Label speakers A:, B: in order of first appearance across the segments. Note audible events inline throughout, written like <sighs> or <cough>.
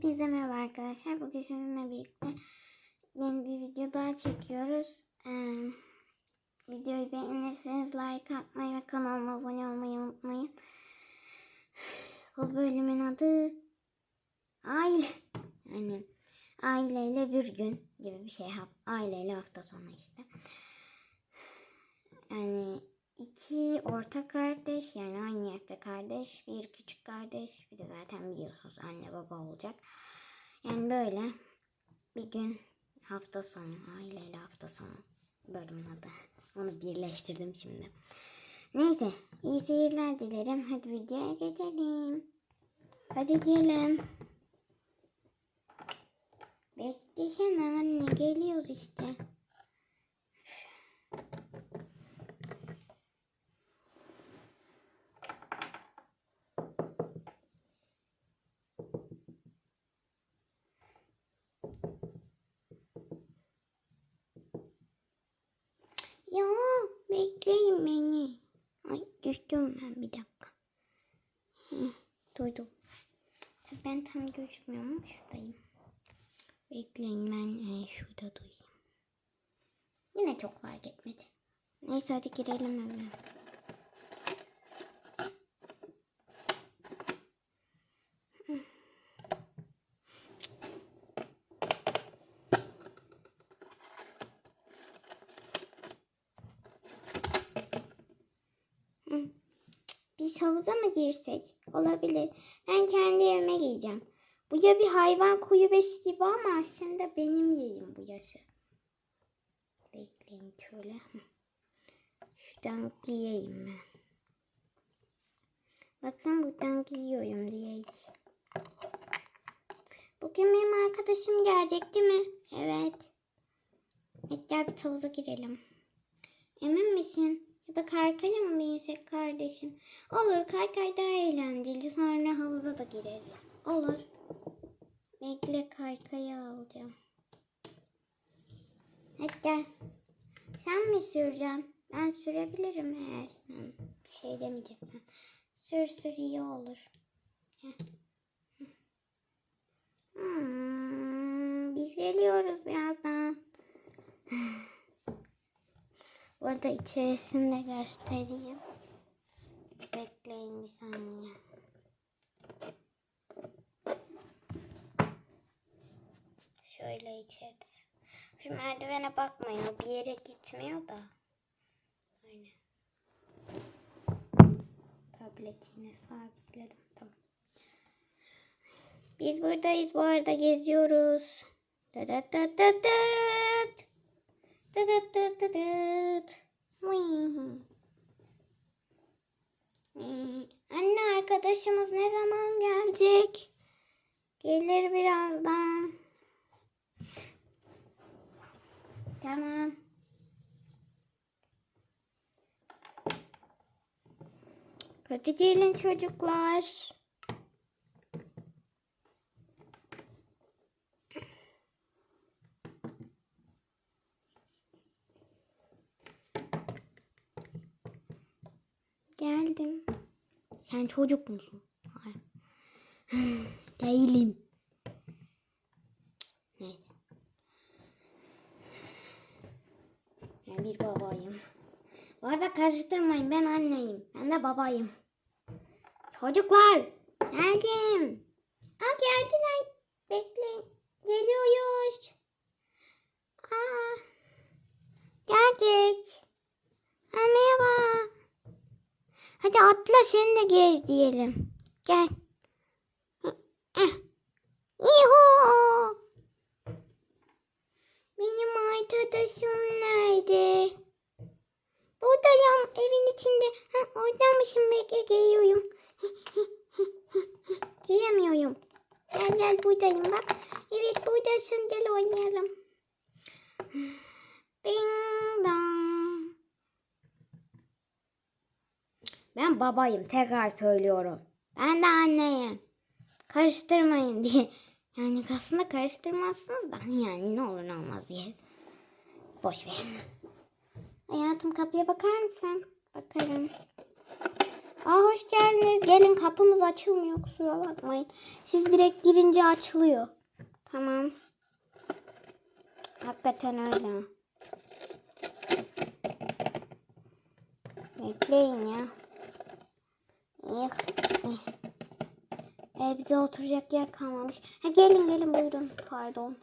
A: Hepinize merhaba arkadaşlar. Bugün sizinle birlikte yeni bir video daha çekiyoruz. Ee, videoyu beğenirseniz like atmayı ve kanalıma abone olmayı unutmayın. <sighs> Bu bölümün adı aile. Yani aileyle bir gün gibi bir şey. Aileyle hafta sonu işte. <sighs> Yani iki ortak kardeş yani aynı yaşta kardeş, bir küçük kardeş, bir de zaten biliyorsunuz anne baba olacak. Yani böyle bir gün hafta sonu, aileyle hafta sonu bölümün adı. Onu birleştirdim şimdi. Neyse, iyi seyirler dilerim. Hadi videoya geçelim. Hadi gelin. Beklesene anne, geliyoruz işte. Ya bekleyin beni. Ay düştüm ben bir dakika. Duydum. Ben tam gözükmüyorum ama şuradayım. Bekleyin ben e, şurada duyayım. Yine çok fark etmedi. Neyse hadi girelim eve. Biz havuza mı girsek? Olabilir. Ben kendi evime giyeceğim. Bu ya bir hayvan kulübesi gibi ama aslında benim yerim bu yaşı. Bekleyin şöyle. Şuradan giyeyim ben. Bakın buradan giyiyorum diye. Bugün benim arkadaşım gelecek değil mi? Evet. Hadi gel biz havuza girelim. Emin misin? Ya da kaykaya mı binsek kardeşim? Olur kaykay daha eğlenceli. Sonra havuza da gireriz. Olur. Bekle kaykayı alacağım. Hadi gel. Sen mi süreceksin? Ben sürebilirim eğer sen bir şey demeyeceksen. Sür sür iyi olur. Hmm, biz geliyoruz birazdan. <sighs> Burada içerisinde göstereyim. Bekleyin bir saniye. Şöyle içerisi. Şu merdivene bakmayın. O bir yere gitmiyor da. Aynen. Tablet yine sabitledim. Tamam. Biz buradayız bu arada geziyoruz. Da da da da da. Da da da da da. Vıy. Ee, Anne arkadaşımız ne zaman gelecek? Gelir birazdan. Tamam. Hadi gelin çocuklar. Geldim. Sen çocuk musun? Hayır. <sighs> Değilim. Neyse. Ben bir babayım. Bu arada karıştırmayın ben anneyim. Ben de babayım. Çocuklar geldim. Aa geldiler. Bekleyin. Geliyoruz. Aa, geldik. Ha, merhaba. Hadi atla sen de gez diyelim. Gel. Yuhu. Benim arkadaşım nerede? Buradayım evin içinde. Ha, oradaymışım bekle geliyorum. <laughs> Giyemiyorum. Gel gel buradayım bak. Evet buradasın gel oynayalım. Ding dong. Ben babayım tekrar söylüyorum. Ben de anneyim. Karıştırmayın <laughs> diye. Yani aslında karıştırmazsınız da yani ne olur ne olmaz diye. Boş verin. Hayatım kapıya bakar mısın? Bakarım. Aa hoş geldiniz. Gelin kapımız açılmıyor kusura bakmayın. Siz direkt girince açılıyor. Tamam. Hakikaten öyle. Bekleyin ya. Eh. Ee, bize oturacak yer kalmamış. Ha, gelin gelin buyurun. Pardon.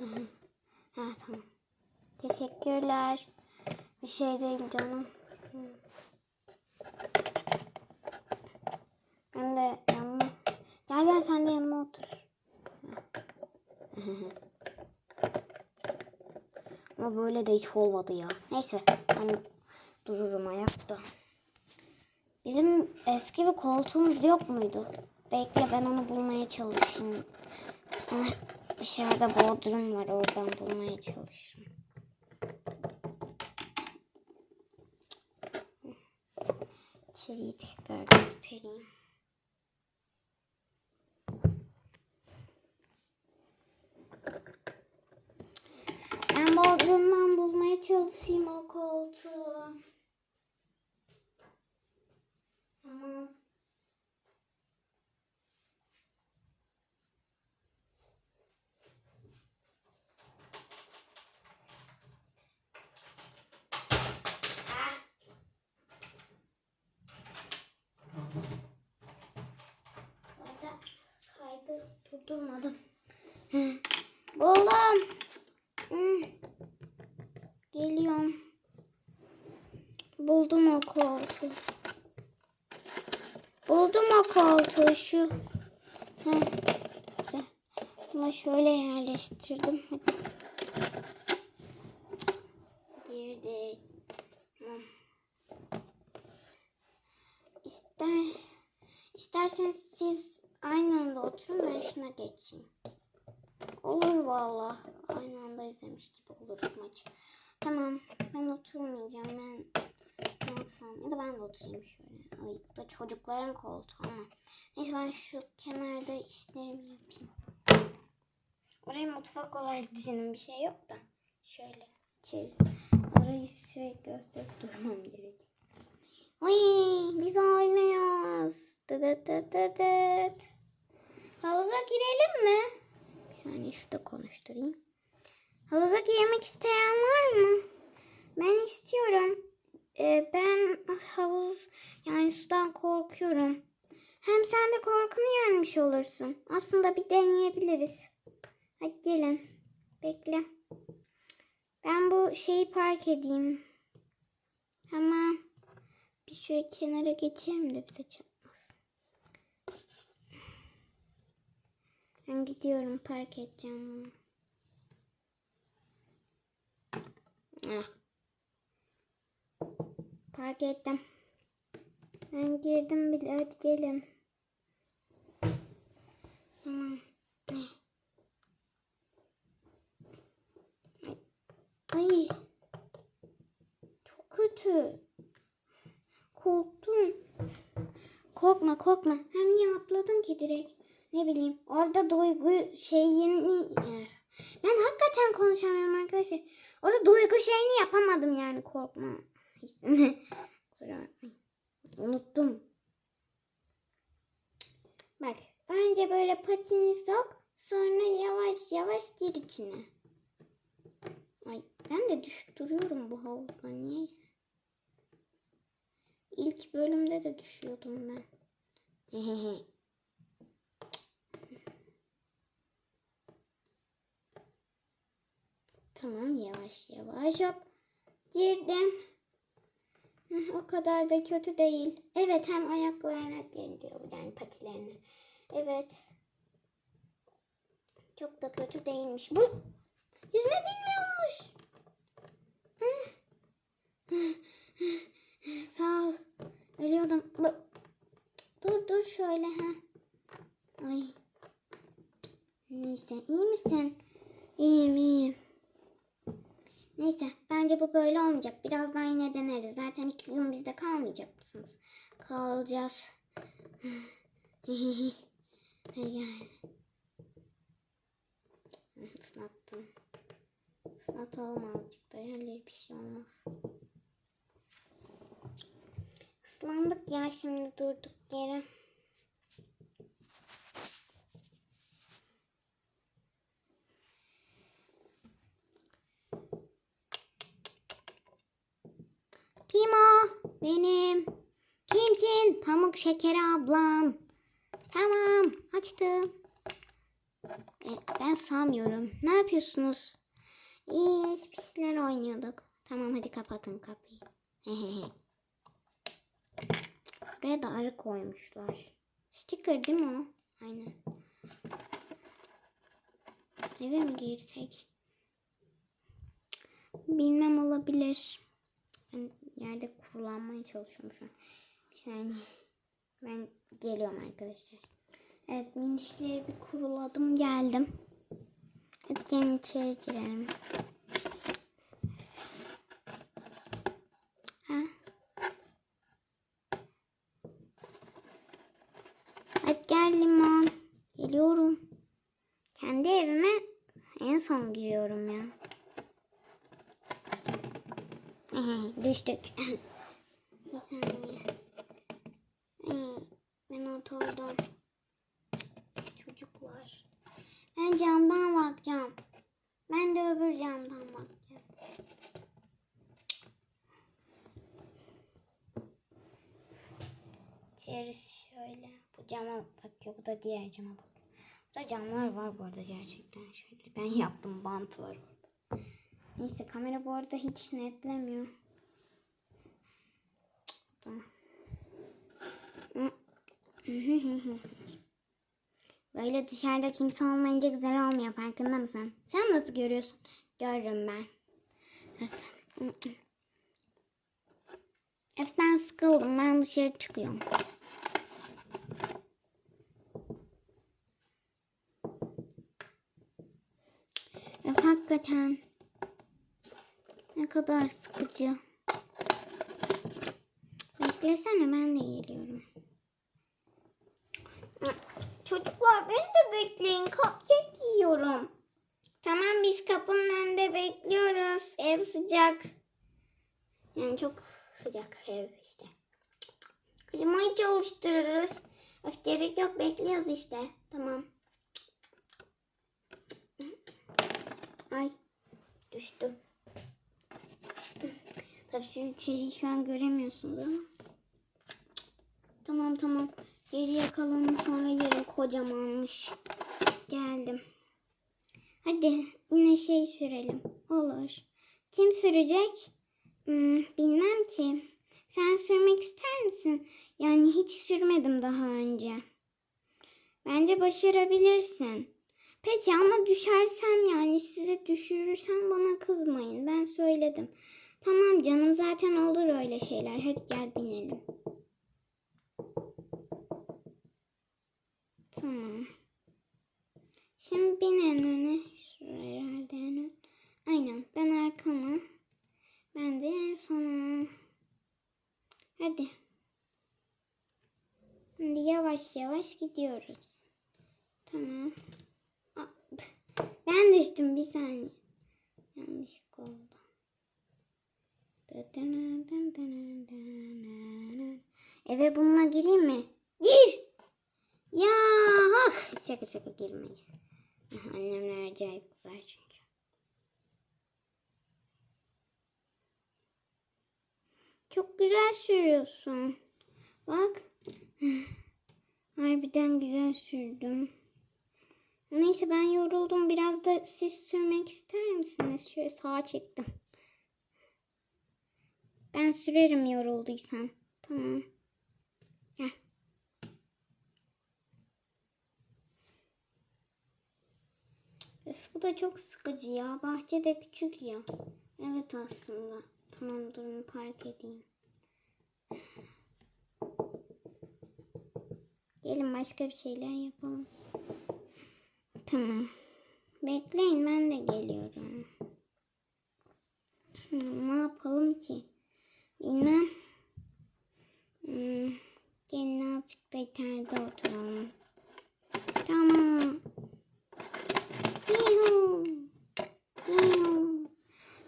A: <laughs> Ha tamam. Teşekkürler. Bir şey değil canım. Ben de yanıma... Gel gel sen de yanıma otur. Ama böyle de hiç olmadı ya. Neyse ben dururum ayakta. Bizim eski bir koltuğumuz yok muydu? Bekle ben onu bulmaya çalışayım. Ah, Dışarıda bodrum var oradan bulmaya çalışırım. İçeriği tekrar göstereyim. Ben bodrumdan bulmaya çalışayım o koltuğu. Tamam. Ah. Orada Hı. Buldum. Geliyorum. Buldum o koltuğu. Buldum o koltuğu şu. Heh. Bunu şöyle yerleştirdim. Hadi. Girdik. İster, isterseniz siz aynı anda oturun ben şuna geçeyim. Olur valla. Aynı anda izlemiş gibi oluruz maçı. Tamam. Ben oturmayacağım. Ben ne yapsam? Ya da ben de oturayım şöyle. Ay da çocukların koltuğu ama. Neyse ben şu kenarda işlerimi yapayım. Orayı mutfak olarak düşünün. Bir şey yok da. Şöyle içeriz. Orayı şöyle gösterip durmam gerek. Ay biz oynuyoruz. Dıdıt dıt dıt dıt. Havuza girelim mi? Bir saniye şurada konuşturayım. Havuza girmek isteyen var mı? Ben istiyorum. Ee, ben havuz yani sudan korkuyorum. Hem sen de korkunu yenmiş olursun. Aslında bir deneyebiliriz. Hadi gelin. Bekle. Ben bu şeyi park edeyim. Ama bir şöyle kenara geçelim de bize çarpmasın. Ben gidiyorum park edeceğim. Ah. Park ettim. Ben girdim bile. Hadi gelin. Tamam. Ay. Çok kötü. Korktum. Korkma korkma. Hem niye atladın ki direkt? Ne bileyim. Orada duygu şeyini... Eh. Ben hakikaten konuşamıyorum arkadaşlar. Orada duygu şeyini yapamadım yani korkma hissini. <laughs> Kusura bakmayın. Unuttum. Bak önce böyle patini sok. Sonra yavaş yavaş gir içine. Ay ben de düşüp duruyorum bu havuzda niyeyse. İlk bölümde de düşüyordum ben. <laughs> Tamam yavaş yavaş hop. Girdim. O kadar da kötü değil. Evet hem ayaklarına geliyor yani patilerine. Evet. Çok da kötü değilmiş. Bu yüzme bilmiyormuş. Sağ ol. Ölüyordum. Dur dur şöyle ha. Ay. Neyse iyi misin? İyiyim iyiyim. Neyse bence bu böyle olmayacak. Birazdan yine deneriz. Zaten iki gün bizde kalmayacak mısınız? Kalacağız. <laughs> Hadi gel. Islattım. Islatalım azıcık da yerleri bir şey olmaz. Islandık ya şimdi durduk yere. Kim o? Benim. Kimsin? Pamuk şeker ablam. Tamam açtım. E, ben sanmıyorum. Ne yapıyorsunuz? İyi bir şeyler oynuyorduk. Tamam hadi kapatın kapıyı. Hehehe. <laughs> Buraya da arı koymuşlar. Sticker değil mi o? Aynen. Eve mi girsek? Bilmem olabilir. Ben yerde kurulanmaya çalışıyorum şu an. Bir saniye. Ben geliyorum arkadaşlar. Evet minişleri bir kuruladım geldim. Hadi gelin içeri girelim. Ha? Hadi gel limon. Geliyorum. Kendi evime en son giriyorum ya. Düştük. <laughs> bir saniye. Ay, ben oturdum. Çocuklar. Ben camdan bakacağım. Ben de öbür camdan bakacağım. İçerisi şöyle. Bu cama bakıyor. Bu da diğer cama bakıyor. Burada camlar var bu arada gerçekten şöyle. Ben yaptım. Bant var orada. Neyse kamera bu arada hiç netlemiyor. Tamam. <laughs> Böyle dışarıda kimse olmayınca güzel olmuyor farkında mısın? Sen nasıl görüyorsun? Görürüm ben. Öf ben sıkıldım. Ben dışarı çıkıyorum. Öf hakikaten. Ne kadar sıkıcı. Beklesene ben de geliyorum. Çocuklar beni de bekleyin. Cupcake yiyorum. Tamam biz kapının önünde bekliyoruz. Ev sıcak. Yani çok sıcak ev işte. Klimayı çalıştırırız. Öf gerek yok bekliyoruz işte. Tamam. Ay düştü. Tabii siz içeriği şu an göremiyorsunuz ama. Tamam tamam. Geriye kalanını sonra yerim kocamanmış. Geldim. Hadi yine şey sürelim. Olur. Kim sürecek? Hmm, bilmem ki. Sen sürmek ister misin? Yani hiç sürmedim daha önce. Bence başarabilirsin. Peki ama düşersem yani size düşürürsem bana kızmayın. Ben söyledim. Tamam canım zaten olur öyle şeyler. Hadi gel binelim. Tamam. Şimdi bin en öne. Şuraya herhalde en ön. Aynen. Ben arkama. Ben de en sona. Hadi. Şimdi yavaş yavaş gidiyoruz. Tamam. Ben düştüm bir saniye. Yanlışlıkla oldu. Eve bununla gireyim mi? Gir! Ya ah şaka şaka girmeyiz. Annemler acayip kızar çünkü. Çok güzel sürüyorsun. Bak. Harbiden güzel sürdüm. Neyse ben yoruldum. Biraz da siz sürmek ister misiniz? Şöyle sağa çektim. Ben sürerim yorulduysam. Tamam. Bu da çok sıkıcı ya. Bahçede küçük ya. Evet aslında. Tamam durun park edeyim. Gelin başka bir şeyler yapalım. Tamam. Bekleyin ben de geliyorum. Hmm, ne yapalım ki? Bilmem. Hmm, gelin azıcık da içeride oturalım. Tamam.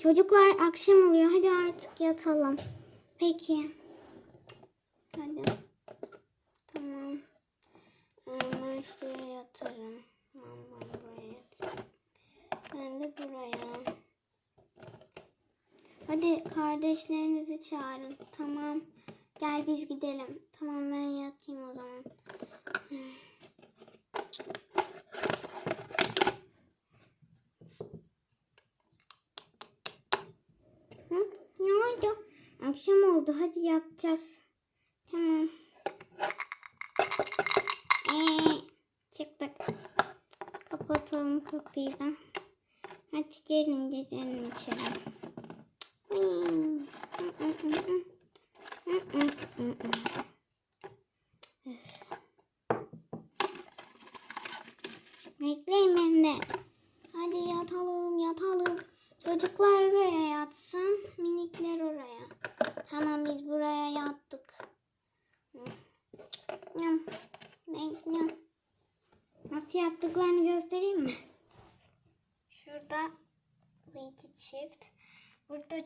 A: Çocuklar akşam oluyor. Hadi artık yatalım. Peki. Hadi. Tamam. Ee, ben şuraya yatarım. Tamam ben buraya yatarım. Ben de buraya. Hadi kardeşlerinizi çağırın. Tamam. Gel biz gidelim. Tamam ben yatayım o zaman. Hmm. Akşam oldu. Hadi yatacağız. Tamam. Ee, çıktık. Kapatalım kapıyı da. Hadi gelin gezelim içeri. Hmm. Hı, hı, hı, hı. Hı, hı, hı, hı. Üf. Bekleyin beni de. Hadi yatalım yatalım. Çocuklar oraya yatsın. Minikler oraya. Tamam biz buraya yattık. Hı. Nyam. Ne- nyam. Nasıl yaptıklarını göstereyim mi? Şurada bu iki çift. Burada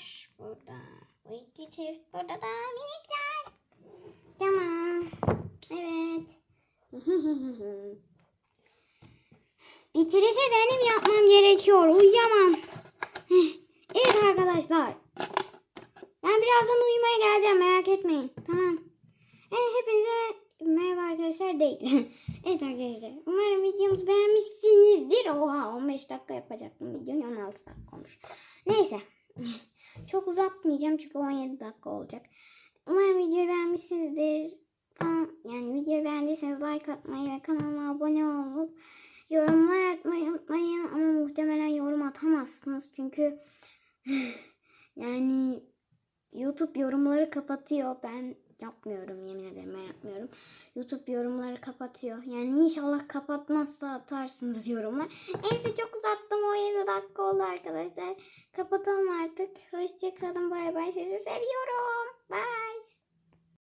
A: çocuklar. Burada bu iki çift. Burada da minikler. Tamam. Evet. <laughs> Bitirişe benim yapmam gerekiyor. Uyuyamam. <laughs> Evet arkadaşlar. Ben birazdan uyumaya geleceğim. Merak etmeyin. Tamam. Evet, hepinize merhaba arkadaşlar değil. <laughs> evet arkadaşlar. Umarım videomuzu beğenmişsinizdir. Oha 15 dakika yapacaktım videoyu. 16 dakika olmuş. Neyse. Çok uzatmayacağım çünkü 17 dakika olacak. Umarım videoyu beğenmişsinizdir. Yani videoyu beğendiyseniz like atmayı ve kanalıma abone olup yorumlar atmayı unutmayın. Ama muhtemelen yorum atamazsınız çünkü <sighs> yani YouTube yorumları kapatıyor. Ben yapmıyorum yemin ederim ben yapmıyorum. YouTube yorumları kapatıyor. Yani inşallah kapatmazsa atarsınız yorumlar. Neyse çok uzattım 17 dakika oldu arkadaşlar. Kapatalım artık. Hoşçakalın bay bay. Sizi seviyorum. Bye.